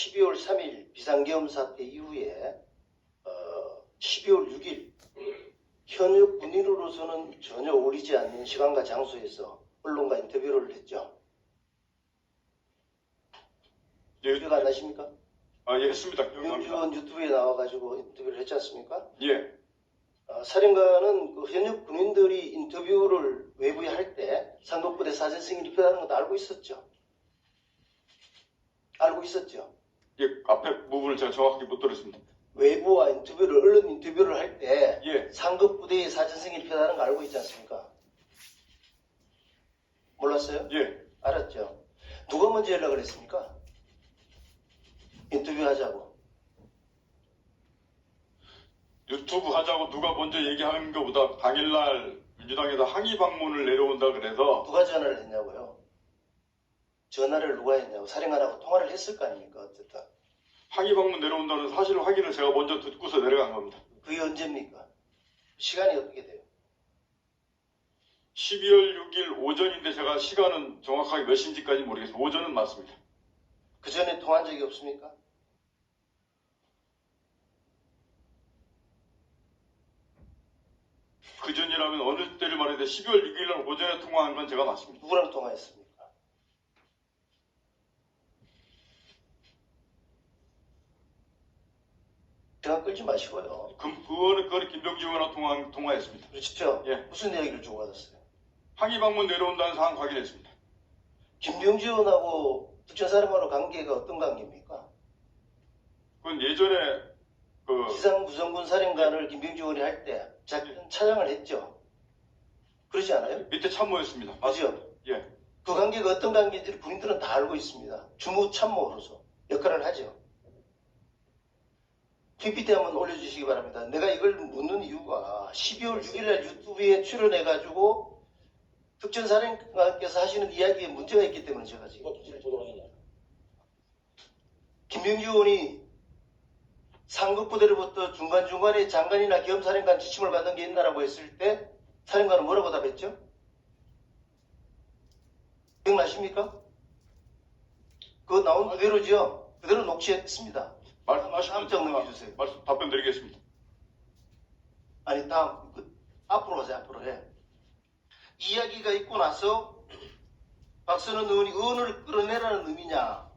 12월 3일 비상계엄 사태 이후에 어, 12월 6일 현역 군인으로서는 전혀 어울리지 않는 시간과 장소에서 언론과 인터뷰를 했죠. 예, 기억 안 나십니까? 아, 예, 했습니다. 김병주원 유튜브에 나와가지고 인터뷰를 했지 않습니까? 예, 어, 사령관은 그 현역 군인들이 인터뷰를 외부에 할때 상급부대 사전 승인이 필요하다는 것도 알고 있었죠. 알고 있었죠. 예, 앞에 부분을 제가 정확하게 못 들었습니다. 외부와 인터뷰를 언론 인터뷰를 할때 예, 상급 부대의 사전 필요하다는 거 알고 있지 않습니까? 몰랐어요? 예, 알았죠. 누가 먼저 연락을 했습니까? 인터뷰 하자고. 유튜브 하자고 누가 먼저 얘기하는 것보다 당일날 민주당에서 항의 방문을 내려온다 그래서 누가 전화를 했냐고요? 전화를 누가 했냐고. 사령관하고 통화를 했을 거 아닙니까? 어쨌든. 항의 방문 내려온다는 사실 확인을 제가 먼저 듣고서 내려간 겁니다. 그게 언제입니까? 시간이 어떻게 돼요? 12월 6일 오전인데 제가 시간은 정확하게 몇 시인지까지 모르겠어요. 오전은 맞습니다. 그 전에 통화한 적이 없습니까? 그 전이라면 어느 때를 말해도 12월 6일 날 오전에 통화한 건 제가 맞습니다. 누구랑 통화했습니까? 대화 끌지 마시고요. 그, 그거는 그거는 김병지 의원과 통화, 통화했습니다. 그렇죠? 예. 무슨 이야기를 주고받았어요? 항의 방문 내려온다는 사항 확인했습니다. 김병지원하고 특전사령관의 관계가 어떤 관계입니까? 그건 예전에 그 기상구성군 사령관을 김병지원이 할때 작전 차량을 했죠. 그러지 않아요? 밑에 참모였습니다. 맞죠? 예. 그 관계가 어떤 관계인지 군인들은 다 알고 있습니다. 주무 참모로서 역할을 하죠. PPT 한번 올려주시기 바랍니다. 내가 이걸 묻는 이유가 12월 6일날 유튜브에 출연해가지고 특전사령관께서 하시는 이야기에 문제가 있기 때문에 제가 지금? 김병지 의원이 상급부대로부터 중간중간에 장관이나 겸사령관 지침을 받은 게 있나라고 했을 때 사령관은 뭐라고 답했죠? 기억나십니까? 그거 나온 그대로죠? 그대로 녹취했습니다. 장 제가 넘겨주세요. 말씀 답변 드리겠습니다. 아니 다음 그, 앞으로 가세요 앞으로 해. 이야기가 있고 나서 박선원 의원이 의원을 끌어내라는 의미냐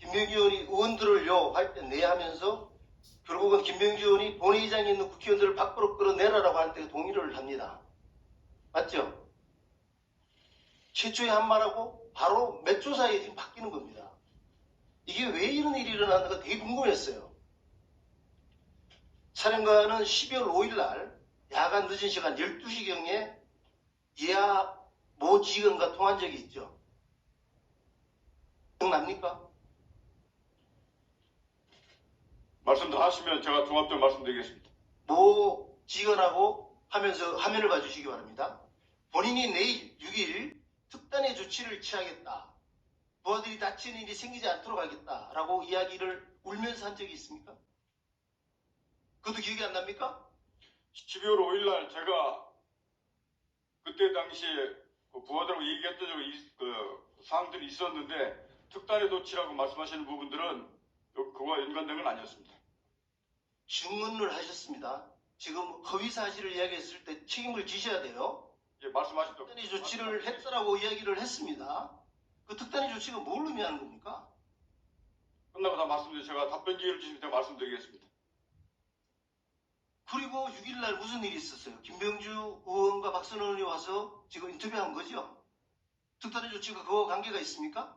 김병지 의원이 의원들을요 할 때 내 하면서 결국은 김병지 의원이 본회의장에 있는 국회의원들을 밖으로 끌어내라라고 하는데 동의를 합니다. 맞죠? 최초에 한 말하고 바로 몇초 사이에 지금 바뀌는 겁니다. 이게 왜 이런 일이 일어났는가 되게 궁금했어요. 사령관은 12월 5일 날 야간 늦은 시간 12시경에 예하 모 지검과 통한 적이 있죠. 기억납니까? 말씀 다 하시면 제가 종합적으로 말씀드리겠습니다. 모 지검하고 하면서 화면을 봐주시기 바랍니다. 본인이 내일 6일 특단의 조치를 취하겠다. 부하들이 다치는 일이 생기지 않도록 하겠다라고 이야기를 울면서 한 적이 있습니까? 그것도 기억이 안 납니까? 12월 5일 날 제가 그때 당시에 그 부하들하고 얘기했던 그 사항들이 있었는데 특단의 조치라고 말씀하시는 부분들은 그- 그거와 연관된 건 아니었습니다. 증언을 하셨습니다. 지금 허위 사실을 이야기했을 때 책임을 지셔야 돼요. 예, 말씀하신 대로 특단의 조치를 했다라고 이야기를 했습니다. 그 특단의 조치가 뭘 의미하는 겁니까? 끝나고 다 말씀드려 제가 답변 기회를 주시면 제가 말씀드리겠습니다. 그리고 6일날 무슨 일이 있었어요? 김병주 의원과 박선원 의원이 와서 지금 인터뷰한 거죠? 특단의 조치가 그와 관계가 있습니까?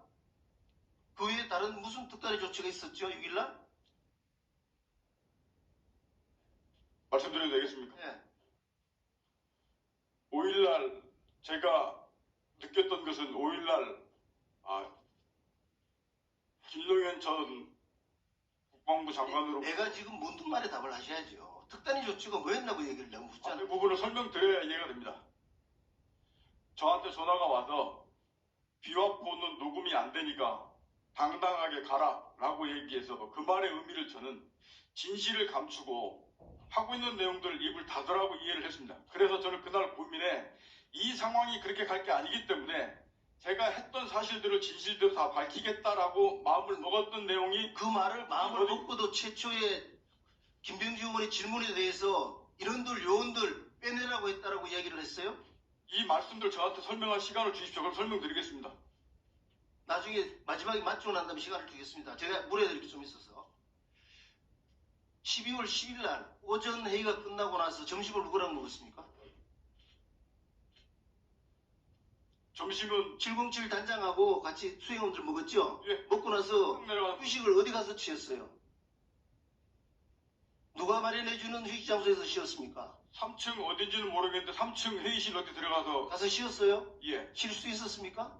그 외에 다른 무슨 특단의 조치가 있었죠? 6일날? 말씀드려도 되겠습니까? 네. 5일 날 제가 느꼈던 것은 5일 날 아, 김동연 전 국방부 장관으로 내가 지금 묻는 말에 답을 하셔야죠. 특단의 조치가 뭐였냐고 얘기를 내가 아, 묻잖아. 그 부분을 설명드려야 이해가 됩니다. 저한테 전화가 와서 비와포는 녹음이 안 되니까 당당하게 가라라고 얘기해서 그 말의 의미를 저는 진실을 감추고 하고 있는 내용들을 입을 닫으라고 이해를 했습니다. 그래서 저는 그날 고민에 이 상황이 그렇게 갈 게 아니기 때문에 제가 했던 사실들을 진실대로 다 밝히겠다라고 마음을 먹었던 내용이 그 말을 마음을 어디- 먹고도 최초에 김병지 의원의 질문에 대해서 이런들 요원들 빼내라고 했다라고 이야기를 했어요? 이 말씀들 저한테 설명할 시간을 주십시오. 그럼 설명드리겠습니다. 나중에 마지막에 맞추고 난 다음에 시간을 주겠습니다. 제가 물어야 될 게 좀 있어서 12월 10일 날 오전 회의가 끝나고 나서 점심을 누구랑 먹었습니까? 점심은 707 단장하고 같이 수행원들 먹었죠? 예. 먹고 나서 휴식을 어디 가서 취했어요? 누가 마련해주는 휴식 장소에서 쉬었습니까? 3층 어딘지는 모르겠는데 3층 회의실 어디 들어가서 가서 쉬었어요? 예, 쉴 수 있었습니까?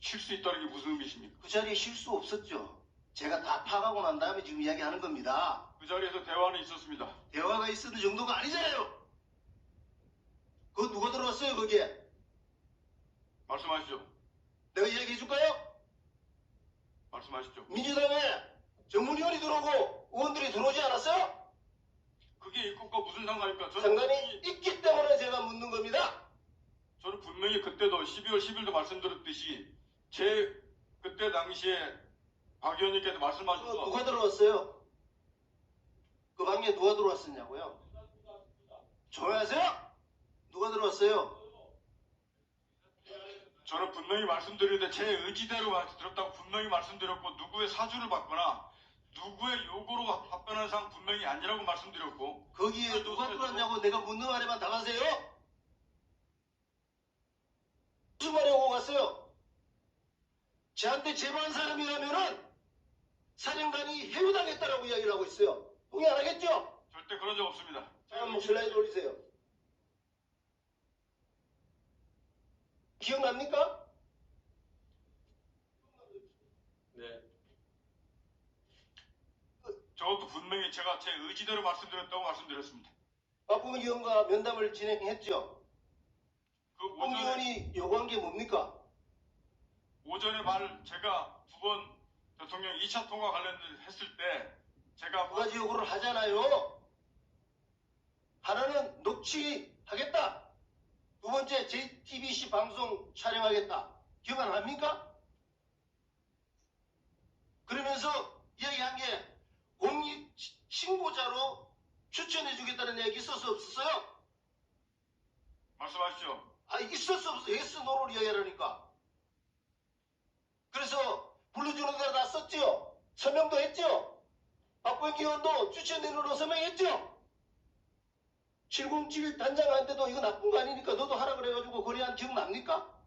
쉴 수 있다는 게 무슨 의미십니까? 그 자리에 쉴 수 없었죠. 제가 다 파가고 난 다음에 지금 이야기하는 겁니다. 그 자리에서 대화는 있었습니다. 대화가 있었는 정도가 아니잖아요. 그거 누가 들어왔어요, 거기에? 말씀하시죠. 내가 이야기해 줄까요? 말씀하시죠. 민주당에 전문위원이 들어오고 의원들이 들어오지 않았어요? 그게 입국과 무슨 상관입니까? 저는 상관이 분명히, 있기 때문에 제가 묻는 겁니다. 저는 분명히 그때도 12월 10일도 말씀드렸듯이 제 그때 당시에 박 의원님께서 그 말씀하셔서 누가 들어왔어요? 그 방에 누가 들어왔었냐고요? 조용하세요? 누가 들어왔어요? 저는 분명히 말씀드리는데 제 의지대로 들었다고 분명히 말씀드렸고 누구의 사주를 받거나 누구의 요구로 답변한 사항 분명히 아니라고 말씀드렸고 거기에 누가 들어왔냐고 내가 묻는 말에만 답하세요? 무슨 말이 오고 갔어요? 저한테 제보한 사람이라면은 사령관이 해유당했다라고 이야기를 하고 있어요. 동의 안 하겠죠? 절대 그런 적 없습니다. 자, 한번 슬라이드 올리세요. 기억납니까? 네. 저것도 분명히 제 의지대로 말씀드렸다고 말씀드렸습니다. 박봉 의원과 면담을 진행했죠. 그홍 오전에, 의원이 요구한 게 뭡니까? 오전에 말 제가 두 번 대통령 2차 통화 관련해서 했을 때 제가 두 가지 요구를 하잖아요. 하나는 녹취하겠다. 두 번째 JTBC 방송 촬영하겠다. 기억 안 납니까? 그러면서 이야기한 게 신고자로 추천해 주겠다는 이야기 있었어 없었어요? 말씀하시죠. 아 있었어 없어 예스 노를 이야기하라니까. 그래서 불러주는 데다 썼죠. 서명도 했죠. 박범기 의원도 추천인으로 서명했죠. 707 단장한테도 이거 나쁜 거 아니니까 너도 하라 그래가지고 건의한 기억 납니까?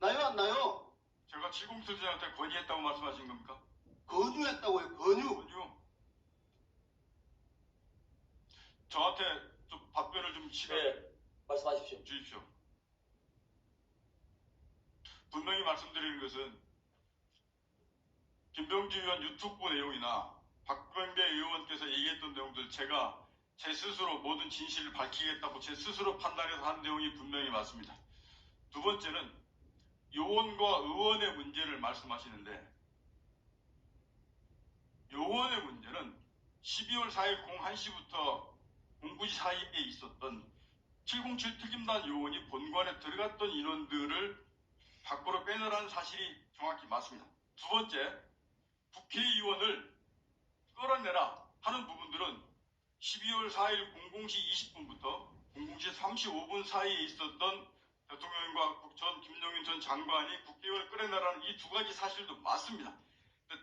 나요 안 나요? 제가 707장한테 건의했다고 말씀하신 겁니까? 건유했다고요 건유. 건의요. 저한테 좀 답변을 좀 시간 네. 말씀하십시오. 주십시오. 분명히 말씀드리는 것은 김병지 의원 유튜브 내용이나 박병대 의원께서 얘기했던 내용들 제가 제 스스로 모든 진실을 밝히겠다고 제 스스로 판단해서 한 내용이 분명히 맞습니다. 두 번째는 요원과 의원의 문제를 말씀하시는데 요원의 문제는 12월 4일 01시부터 공구지 사이에 있었던 707 특임단 요원이 본관에 들어갔던 인원들을 밖으로 빼내라는 사실이 정확히 맞습니다. 두 번째, 국회의원을 끌어내라 하는 부분들은 12월 4일 00시 20분부터 00시 35분 사이에 있었던 대통령과 국- 전 김용인 전 장관이 국회의원을 끌어내라는 이 두 가지 사실도 맞습니다.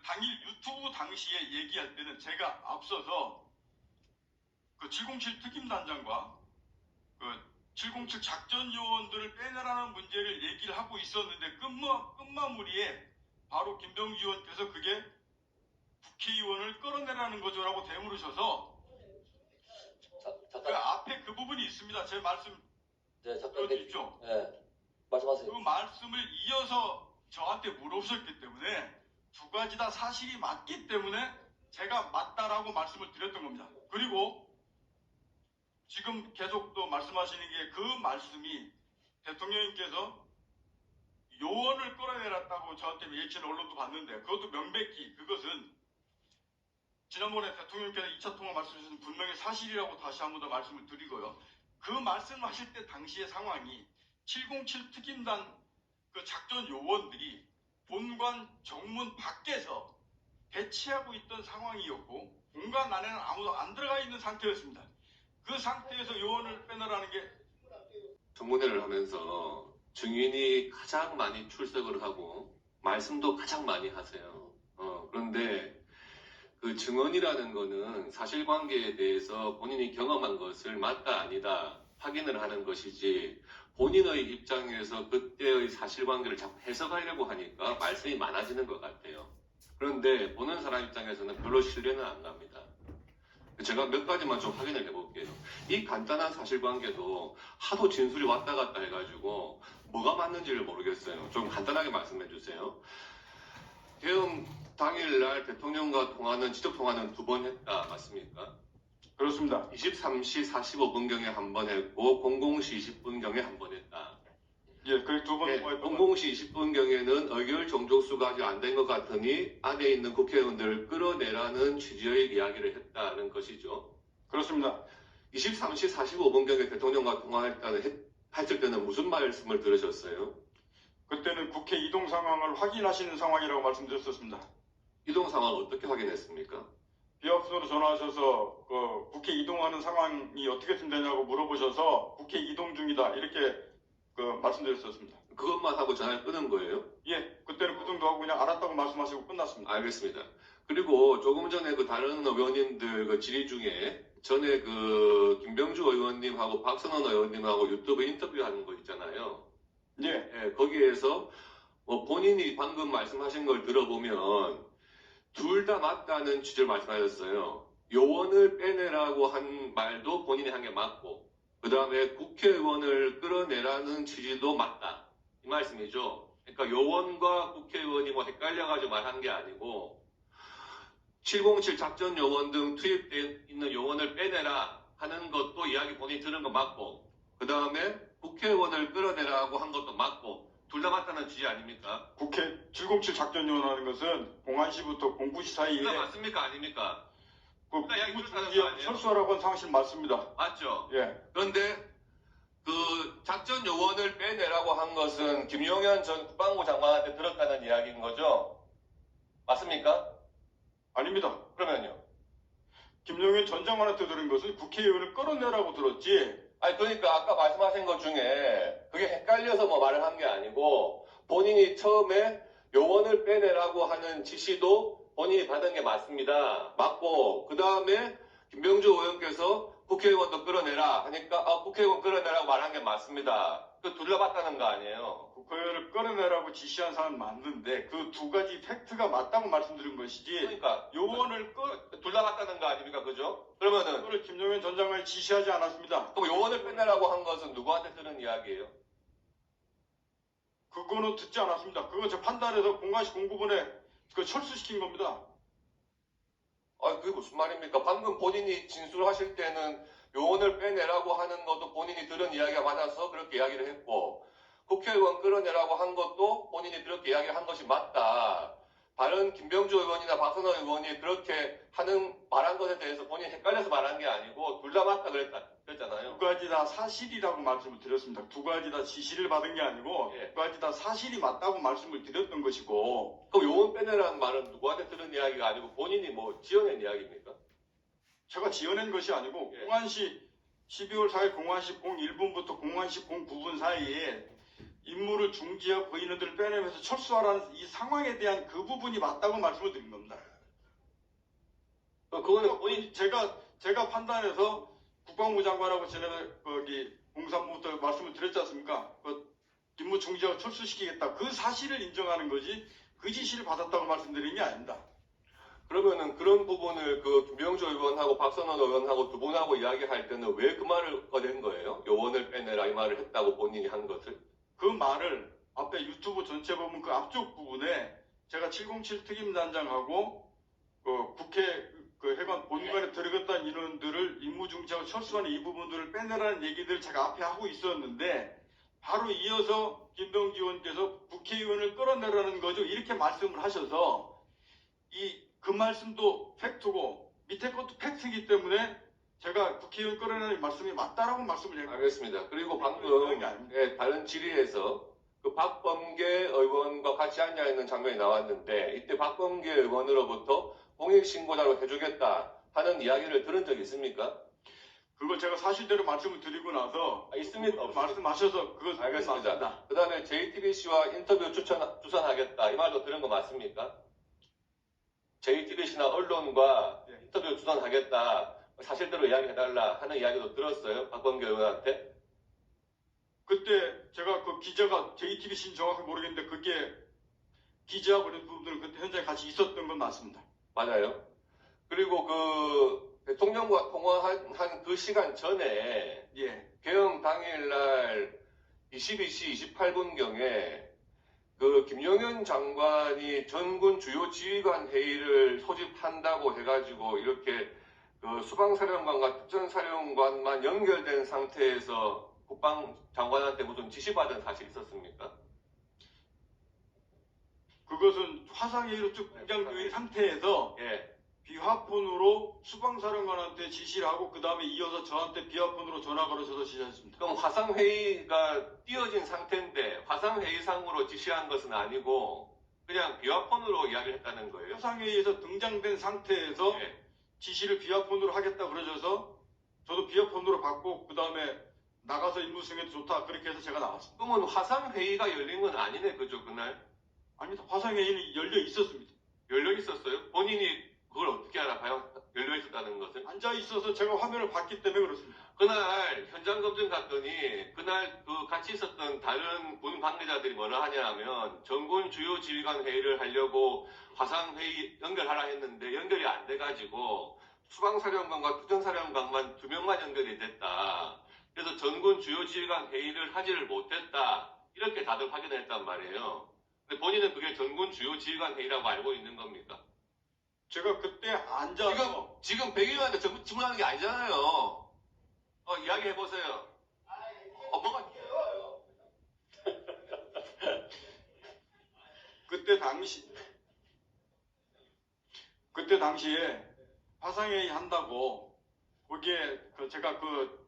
당일 유튜브 당시에 얘기할 때는 제가 앞서서 그 707 특임단장과 그 707 작전 요원들을 빼내라는 문제를 얘기를 하고 있었는데 끝마, 끝마무리에 바로 김병지 의원께서 그게 국회의원을 끌어내라는 거죠라고 대물으셔서 자, 그. 앞에 그 부분이 있습니다. 제 말씀 네, 잠깐. 네. 들어주십시오. 네. 말씀하세요. 그 말씀을 이어서 저한테 물어보셨기 때문에 두 가지 다 사실이 맞기 때문에 제가 맞다라고 말씀을 드렸던 겁니다. 그리고 지금 계속 또 말씀하시는 게 그 말씀이 대통령님께서 요원을 끌어내렸다고 저한테 예치는 언론도 봤는데 그것도 명백히 그것은 지난번에 대통령께서 2차 통화 말씀하신 분명히 사실이라고 다시 한 번 더 말씀을 드리고요. 그 말씀하실 때 당시의 상황이 707 특임단 그 작전 요원들이 본관 정문 밖에서 대치하고 있던 상황이었고 공간 안에는 아무도 안 들어가 있는 상태였습니다. 그 상태에서 요원을 빼내라는 게 청문회를 하면서 증인이 가장 많이 출석을 하고 말씀도 가장 많이 하세요. 어, 그런데 그 증언이라는 거는 사실관계에 대해서 본인이 경험한 것을 맞다 아니다 확인을 하는 것이지 본인의 입장에서 그때의 사실관계를 자꾸 해석하려고 하니까 말씀이 많아지는 것 같아요. 그런데 보는 사람 입장에서는 별로 신뢰는 안 갑니다. 제가 몇 가지만 좀 확인을 해볼게요. 이 간단한 사실관계도 하도 진술이 왔다 갔다 해가지고 뭐가 맞는지를 모르겠어요. 좀 간단하게 말씀해 주세요. 대응 당일날 대통령과 통화는 직접 통화는 두 번 했다 맞습니까? 그렇습니다. 23시 45분경에 한 번 했고 00시 20분경에 한 번 했다. 예, 그두번 네, 통화했던 00시 20분 경에는 의결 종족수가 아직 안 된 것 같으니 안에 있는 국회의원들을 끌어내라는 취지의 이야기를 했다는 것이죠. 그렇습니다. 23시 45분 경에 대통령과 통화했다는 했- 했을 때는 무슨 말씀을 들으셨어요? 그때는 국회 이동 상황을 확인하시는 상황이라고 말씀드렸었습니다. 이동 상황 어떻게 확인했습니까? 비합수로 전화하셔서 그 국회 이동하는 상황이 어떻게 되냐고 물어보셔서 국회 이동 중이다 이렇게 그 말씀드렸었습니다. 그것만 하고 전화를 끊은 거예요? 예, 그때는 그 정도 하고 그냥 알았다고 말씀하시고 끝났습니다. 알겠습니다. 그리고 조금 전에 그 다른 의원님들 그 질의 중에 전에 그 김병주 의원님하고 박선원 의원님하고 유튜브 인터뷰하는 거 있잖아요. 예, 예, 거기에서 뭐 본인이 방금 말씀하신 걸 들어보면 둘 다 맞다는 취지를 말씀하셨어요. 요원을 빼내라고 한 말도 본인이 한 게 맞고 그 다음에 국회의원을 끌어내라는 취지도 맞다. 이 말씀이죠. 그러니까 요원과 국회의원이 뭐 헷갈려가지고 말한 게 아니고 707 작전 요원 등 투입돼 있는 요원을 빼내라 하는 것도 이야기 본인이 들은 거 맞고 그 다음에 국회의원을 끌어내라고 한 것도 맞고 둘 다 맞다는 취지 아닙니까? 국회 707 작전위원하는 것은 공안시부터 공구시 사이에 둘 다 맞습니까? 아닙니까? 그 둘다 이야기 그렇다는 거 아니에요? 철수하라고 한 사실 맞습니다. 맞죠? 예, 그런데 그 작전 요원을 빼내라고 한 것은 김용현 전 국방부 장관한테 들었다는 이야기인 거죠? 맞습니까? 아닙니다. 그러면요. 김용현 전 장관한테 들은 것은 국회의원을 끌어내라고 들었지 아니 그러니까 아까 말씀하신 것 중에 그게 헷갈려서 뭐 말을 한 게 아니고 본인이 처음에 요원을 빼내라고 하는 지시도 본인이 받은 게 맞습니다. 맞고 그 다음에 김병주 의원께서 국회의원도 끌어내라 하니까 아, 국회의원 끌어내라고 말한 게 맞습니다. 그둘다 맞다는 거 아니에요. 국회의원을 끌어내라고 지시한 사람은 맞는데 그 두 가지 팩트가 맞다고 말씀드린 것이지 그러니까 요원을 끌둘다 맞다는 거 아닙니까? 그죠? 그러면은 그거를 김용현 전 장관이 지시하지 않았습니다. 그럼 요원을 빼내라고 한 것은 누구한테 들은 이야기예요? 그거는 듣지 않았습니다. 그거 제 판단해서 공간시 공구분에 그 철수시킨 겁니다. 아, 그게 무슨 말입니까? 방금 본인이 진술하실 때는 요원을 빼내라고 하는 것도 본인이 들은 이야기가 맞아서 그렇게 이야기를 했고, 국회의원 끌어내라고 한 것도 본인이 그렇게 이야기를 한 것이 맞다. 다른 김병주 의원이나 박선호 의원이 그렇게 하는, 말한 것에 대해서 본인이 헷갈려서 말한 게 아니고, 둘 다 맞다 그랬다, 그랬잖아요. 두 가지 다 사실이라고 말씀을 드렸습니다. 두 가지 다 지시를 받은 게 아니고 예. 두 가지 다 사실이 맞다고 말씀을 드렸던 것이고 그럼 요원 빼내라는 말은 누구한테 들은 이야기가 아니고 본인이 뭐 지어낸 이야기입니까? 제가 지어낸 것이 아니고 예. 공안시 12월 4일 공안시 01분부터 공안시 09분 사이에 임무를 중지하고 인원들을 빼내면서 철수하라는 이 상황에 대한 그 부분이 맞다고 말씀을 드린 겁니다. 그거는 본인, 제가 제가 판단해서 국방부 장관하고 지난해 거기 공산부부터 말씀을 드렸지 않습니까? 그 임무 중지하고 철수시키겠다. 그 사실을 인정하는 거지 그 지시를 받았다고 말씀드린 게 아닙니다. 그러면은 그런 부분을 그 김병주 의원하고 박선원 의원하고 두 분하고 이야기할 때는 왜 그 말을 꺼낸 거예요? 요원을 빼내라 이 말을 했다고 본인이 한 것을? 그 말을 앞에 유튜브 전체 보면 그 앞쪽 부분에 제가 707 특임단장하고 그 국회 그 해관 본관에 들어갔다는 인원들을 임무중지하고 철수하는 이 부분들을 빼내라는 얘기들을 제가 앞에 하고 있었는데 바로 이어서 김병지 의원께서 국회의원을 끌어내라는 거죠 이렇게 말씀을 하셔서 이 그 말씀도 팩트고 밑에 것도 팩트이기 때문에 제가 국회의원 끌어내는 말씀이 맞다라고 말씀을 했고 알겠습니다. 그리고 그런 방금. 예, 다른 질의에서 그 박범계 의원과 같이 앉아 있는 장면이 나왔는데 이때 박범계 의원으로부터 공익신고자로 해주겠다 하는 이야기를 들은 적 있습니까? 그걸 제가 사실대로 말씀을 드리고 나서 아, 있습니까? 없습니까? 말씀하셔서 그거 알겠습니다. 그 다음에 JTBC와 인터뷰 추천, 주선하겠다. 이 말도 들은 거 맞습니까? JTBC나 언론과 예. 인터뷰 주선하겠다. 사실대로 이야기해달라 하는 이야기도 들었어요. 박범계 의원한테. 그때 제가 그 기자가 JTBC는 정확히 모르겠는데 그게 기자하고 이런 부분들은 그때 현장에 같이 있었던 건 맞습니다. 맞아요. 그리고 그 대통령과 통화한 그 시간 전에 예. 개헌 당일날 22시 28분경에 그 김용현 장관이 전군 주요 지휘관 회의를 소집한다고 해가지고 이렇게 그 수방사령관과 특전사령관만 연결된 상태에서 국방장관한테 무슨 지시받은 사실 있었습니까? 그것은 화상회의로 쭉 공장된 상태에서 예. 비화폰으로 수방사령관한테 지시를 하고 그 다음에 이어서 저한테 비화폰으로 전화 걸어줘서 지시했습니다. 그럼 화상회의가 띄어진 상태인데 화상회의상으로 지시한 것은 아니고 그냥 비화폰으로 이야기를 했다는 거예요. 화상회의에서 등장된 상태에서 예. 지시를 비화폰으로 하겠다 그러셔서 저도 비화폰으로 받고 그 다음에 나가서 임무 수행해도 좋다 그렇게 해서 제가 나왔습니다. 그러면 화상회의가 열린 건 아니네, 그죠, 그날? 아닙니다. 화상회의는 열려 있었습니다. 열려 있었어요? 본인이 그걸 어떻게 알아봐요? 열려 있었다는 것을? 앉아 있어서 제가 화면을 봤기 때문에 그렇습니다. 그날 현장 검증 갔더니 그날 그 같이 있었던 다른 군 관계자들이 뭐라 하냐 하면 전군 주요 지휘관 회의를 하려고 화상 회의 연결하라 했는데 연결이 안 돼가지고 수방사령관과 특전사령관만 두 명만 연결이 됐다. 그래서 전군 주요 지휘관 회의를 하지를 못했다. 이렇게 다들 확인했단 말이에요. 근데 본인은 그게 전군 주요 지휘관 회의라고 알고 있는 겁니까? 제가 그때 앉아서 지금 백의원한테 전부 질문하는 게 아니잖아요. 어, 이야기 해보세요. 어, 뭐가, 그때 당시 그때 당시에 화상회의 한다고 거기에 그 제가 그, 그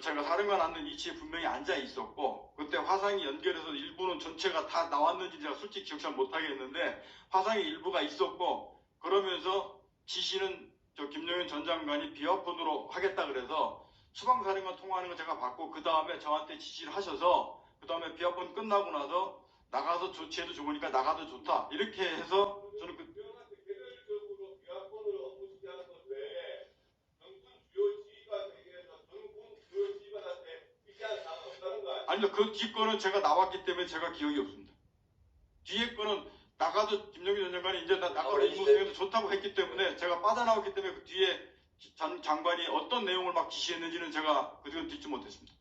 제가 사령관 앉는 위치에 분명히 앉아 있었고 그때 화상이 연결해서 일부는 전체가 다 나왔는지 제가 솔직히 기억 잘 못하겠는데 화상이 일부가 있었고 그러면서 지시는 저 김용현 전 장관이 비화폰으로 하겠다 그래서 수방사령관 통화하는 거 제가 받고 그 다음에 저한테 지시를 하셔서 그 다음에 비화폰 끝나고 나서 나가서 조치해도 좋으니까 나가도 좋다. 이렇게 해서 저는 그 개별적으로 비화폰으로 업무 지시하는 것 외에 전군 주요 지휘관 회의에서 전군 주요 지휘관한테 지시한 사항은 없다는 거 아니요 그뒤 거는 제가 나왔기 때문에 제가 기억이 없습니다. 뒤에 거는 나가도 김영기 전 장관이 이제 나, 나가도 아무래도 임무 이제- 수행도 좋다고 했기 때문에 제가 빠져나왔기 때문에 그 뒤에 장, 장관이 어떤 내용을 막 지시했는지는 제가 그 뒤는 듣지 못했습니다